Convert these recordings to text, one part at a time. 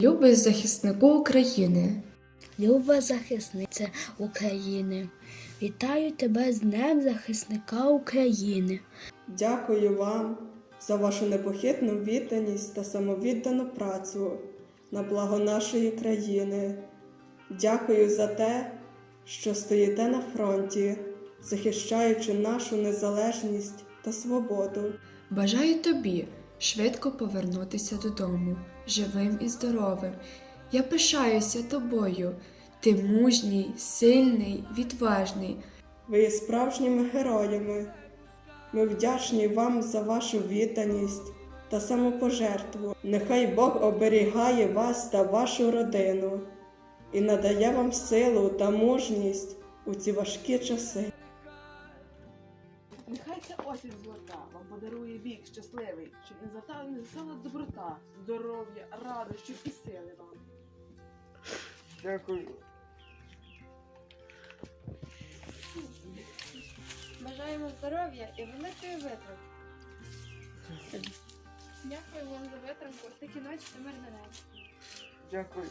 Любий захиснику України. Люба захисниця України. Вітаю тебе з Днем захисника України. Дякую вам за вашу непохитну відданість та самовіддану працю на благо нашої країни. Дякую за те, що стоїте на фронті, захищаючи нашу незалежність та свободу. Бажаю тобі швидко повернутися додому, живим і здоровим. Я пишаюся тобою. Ти мужній, сильний, відважний. Ви є справжніми героями. Ми вдячні вам за вашу відданість та самопожертву. Нехай Бог оберігає вас та вашу родину і надає вам силу та мужність у ці важкі часи. Нехай ця осінь золота вам подарує вік щасливий, щоб не завтала не засала доброта, здоров'я, радощів і сили вам. Дякую. Бажаємо здоров'я і великої витримки. Дякую вам за витримку, такі ночі та мирне небо. Дякую.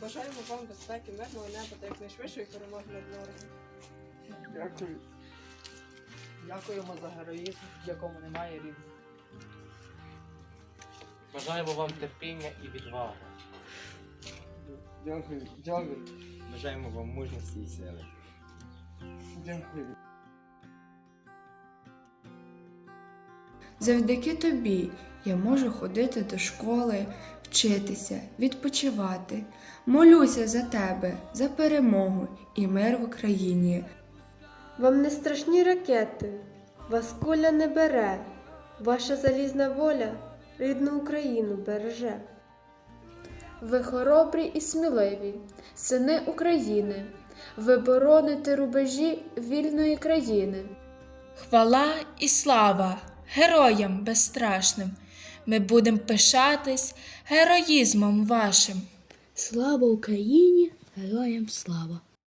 Бажаємо вам безпеки, мирного неба та якнайшвидшої перемоги над ворогом. Дякую. Дякуємо за героїзм, в якому немає рівня. Бажаємо вам терпіння і відваги. Дякую. Дякую. Бажаємо вам мужності і сили. Дякую. Завдяки тобі я можу ходити до школи, вчитися, відпочивати. Молюся за тебе, за перемогу і мир в Україні. Вам не страшні ракети, вас куля не бере, ваша залізна воля рідну Україну береже. Ви хоробрі і сміливі, сини України, ви бороните рубежі вільної країни. Хвала і слава героям безстрашним. Ми будемо пишатись героїзмом вашим. Слава Україні! Героям слава!